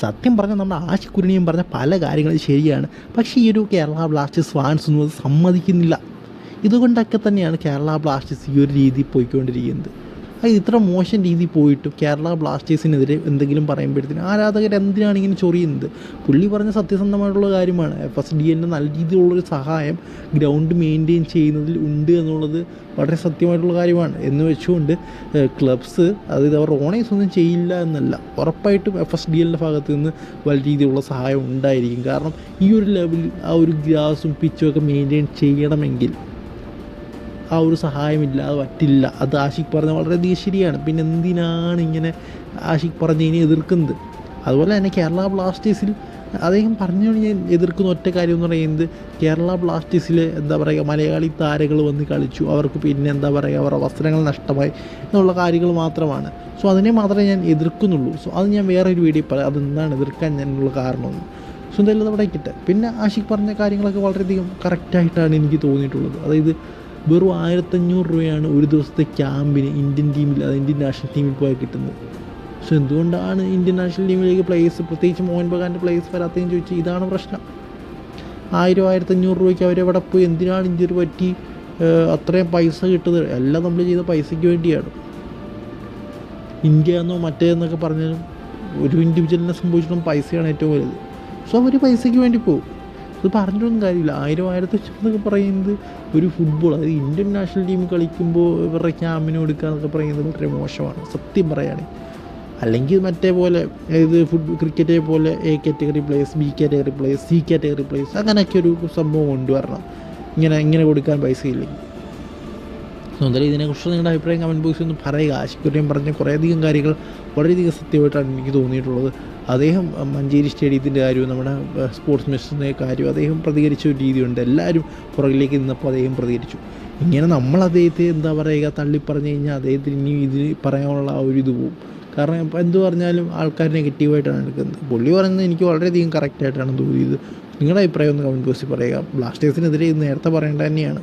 സത്യം പറഞ്ഞാൽ നമ്മുടെ ആശിക്കുരുണിയും പറഞ്ഞ പല കാര്യങ്ങളും ശരിയാണ്. പക്ഷേ ഈ ഒരു കേരള ബ്ലാസ്റ്റേഴ്സ് ഫാൻസ് ഒന്നും സമ്മതിക്കുന്നില്ല. ഇതുകൊണ്ടൊക്കെ തന്നെയാണ് കേരള ബ്ലാസ്റ്റേഴ്സ് ഈ ഒരു രീതിയിൽ പോയിക്കൊണ്ടിരിക്കുന്നത്. അത് ഇത്ര മോശം രീതിയിൽ പോയിട്ടും കേരള ബ്ലാസ്റ്റേഴ്സിനെതിരെ എന്തെങ്കിലും പറയുമ്പോഴത്തേന് ആരാധകർ എന്തിനാണ് ഇങ്ങനെ ചൊറിയുന്നത്? പുള്ളി പറഞ്ഞ സത്യസന്ധമായിട്ടുള്ള കാര്യമാണ്. എഫ് എസ് ഡി എന്റെ നല്ല രീതിയിലുള്ളൊരു സഹായം ഗ്രൗണ്ട് മെയിന്റെയിൻ ചെയ്യുന്നതിൽ ഉണ്ട് എന്നുള്ളത് വളരെ സത്യമായിട്ടുള്ള കാര്യമാണ്. എന്ന് വെച്ചുകൊണ്ട് ക്ലബ്സ് അതായത് അവർ ഓണേഴ്സ് ഒന്നും ചെയ്യില്ല എന്നല്ല ഉറപ്പായിട്ടും എഫ് എസ് ഡി എല്ലിന്റെ ഭാഗത്ത് നിന്ന് വലിയ രീതിയിലുള്ള സഹായം ഉണ്ടായിരിക്കും. കാരണം ഈ ഒരു ലെവലിൽ ആ ഒരു ഗ്രാസും പിച്ചും ഒക്കെ മെയിന്റെയിൻ ചെയ്യണമെങ്കിൽ ആ ഒരു സഹായമില്ല അത് പറ്റില്ല. അത് ആഷിഖ് പറഞ്ഞ വളരെയധികം ശരിയാണ് പിന്നെ എന്തിനാണ് ഇങ്ങനെ ആഷിഖ് പറഞ്ഞതിനെ എതിർക്കുന്നത്? അതുപോലെ തന്നെ കേരള ബ്ലാസ്റ്റേഴ്സിൽ അദ്ദേഹം പറഞ്ഞു ഞാൻ എതിർക്കുന്ന ഒറ്റ കാര്യം എന്ന് പറയുന്നത് കേരള ബ്ലാസ്റ്റേഴ്സിൽ എന്താ പറയുക മലയാളി താരങ്ങൾ വന്ന് കളിച്ചു. അവർക്ക് പിന്നെ എന്താ പറയുക അവരുടെ വസ്ത്രങ്ങൾ നഷ്ടമായി എന്നുള്ള കാര്യങ്ങൾ മാത്രമാണ്. സോ അതിനെ മാത്രമേ ഞാൻ എതിർക്കുന്നുള്ളൂ. സോ അത് ഞാൻ വേറൊരു വീഡിയോ പറയാം. അതെന്താണ് എതിർക്കാൻ ഞാനുള്ള കാരണമൊന്നും സോ എന്തായാലും അവിടെ കിട്ടുക പിന്നെ ആഷിഖ് പറഞ്ഞ കാര്യങ്ങളൊക്കെ വളരെയധികം കറക്റ്റായിട്ടാണ് എനിക്ക് തോന്നിയിട്ടുള്ളത്. അതായത് വെറും ആയിരത്തഞ്ഞൂറ് രൂപയാണ് ഒരു ദിവസത്തെ ക്യാമ്പിന് ഇന്ത്യൻ ടീമിൽ അത് ഇന്ത്യൻ നാഷണൽ ടീമിൽ പോയി കിട്ടുന്നത്. സോ എന്തുകൊണ്ടാണ് ഇന്ത്യൻ നാഷണൽ ടീമിലേക്ക് പ്ലേയേഴ്സ് പ്രത്യേകിച്ച് മോഹൻ ബഗാന്റെ പ്ലേയേഴ്സ് വരാത്തതെന്ന് ചോദിച്ചാൽ ഇതാണ് പ്രശ്നം. ആയിരം ആയിരത്തഞ്ഞൂറ് രൂപയ്ക്ക് അവരെവിടെ പോയി? എന്തിനാണ് ഇന്ത്യ പറ്റി അത്രയും പൈസ കിട്ടുന്നത്? എല്ലാം നമ്മൾ ചെയ്ത പൈസയ്ക്ക് വേണ്ടിയാണ്. ഇന്ത്യ എന്നോ മറ്റേന്നൊക്കെ പറഞ്ഞാലും ഒരു ഇൻഡിവിജ്വലിനെ സംഭവിച്ചിട്ടും പൈസയാണ് ഏറ്റവും വലുത്. സോ അവർ പൈസയ്ക്ക് വേണ്ടി പോകും ഇത് പറഞ്ഞിട്ടൊന്നും കാര്യമില്ല. ആയിരം ആയിരത്തി എന്നൊക്കെ പറയുന്നത് ഒരു ഫുട്ബോൾ അതായത് ഇന്ത്യൻ നാഷണൽ ടീം കളിക്കുമ്പോൾ ഇവരുടെ ക്യാമ്പിന് കൊടുക്കുക എന്നൊക്കെ പറയുന്നത് വളരെ മോശമാണ്. സത്യം പറയുകയാണെങ്കിൽ അല്ലെങ്കിൽ മറ്റേ പോലെ ഇത് ഫുട് ക്രിക്കറ്റേ പോലെ A category players B category players C category players അങ്ങനെയൊക്കെ ഒരു സംഭവം കൊണ്ടുവരണം. ഇങ്ങനെ ഇങ്ങനെ കൊടുക്കാൻ പൈസ ഇല്ലെങ്കിൽ എന്തായാലും ഇതിനെക്കുറിച്ച് നിങ്ങളുടെ അഭിപ്രായം കമന്റ് ബോക്സിൽ ഒന്ന് പറയുക. ആശുപത്രിയും പറഞ്ഞ കുറേയധികം കാര്യങ്ങൾ വളരെയധികം സത്യമായിട്ടാണ് എനിക്ക് തോന്നിയിട്ടുള്ളത്. അദ്ദേഹം മഞ്ചേരി സ്റ്റേഡിയത്തിന്റെ കാര്യവും നമ്മുടെ സ്പോർട്സ് മിനിസ്റ്ററിന്റെ കാര്യവും അദ്ദേഹം പ്രതികരിച്ച ഒരു രീതിയുണ്ട്. എല്ലാവരും പുറകിലേക്ക് നിന്നപ്പോൾ അദ്ദേഹം പ്രതികരിച്ചു. ഇങ്ങനെ നമ്മൾ അദ്ദേഹത്തെ എന്താ പറയുക തള്ളി പറഞ്ഞു കഴിഞ്ഞാൽ അദ്ദേഹത്തിന് ഇനി ഇതിന് പറയാനുള്ള ആ ഒരു ഇത് പോവും. കാരണം ഇപ്പം എന്ത് പറഞ്ഞാലും ആൾക്കാർ നെഗറ്റീവായിട്ടാണ് എടുക്കുന്നത്. പുള്ളി പറയുന്നത് എനിക്ക് വളരെയധികം കറക്റ്റായിട്ടാണ് തോന്നിയത്. നിങ്ങളുടെ അഭിപ്രായം ഒന്ന് കമന്റ് ബോക്സിൽ പറയുക. ബ്ലാസ്റ്റേഴ്സിനെതിരെ ഇത് നേരത്തെ പറയേണ്ടത് തന്നെയാണ്.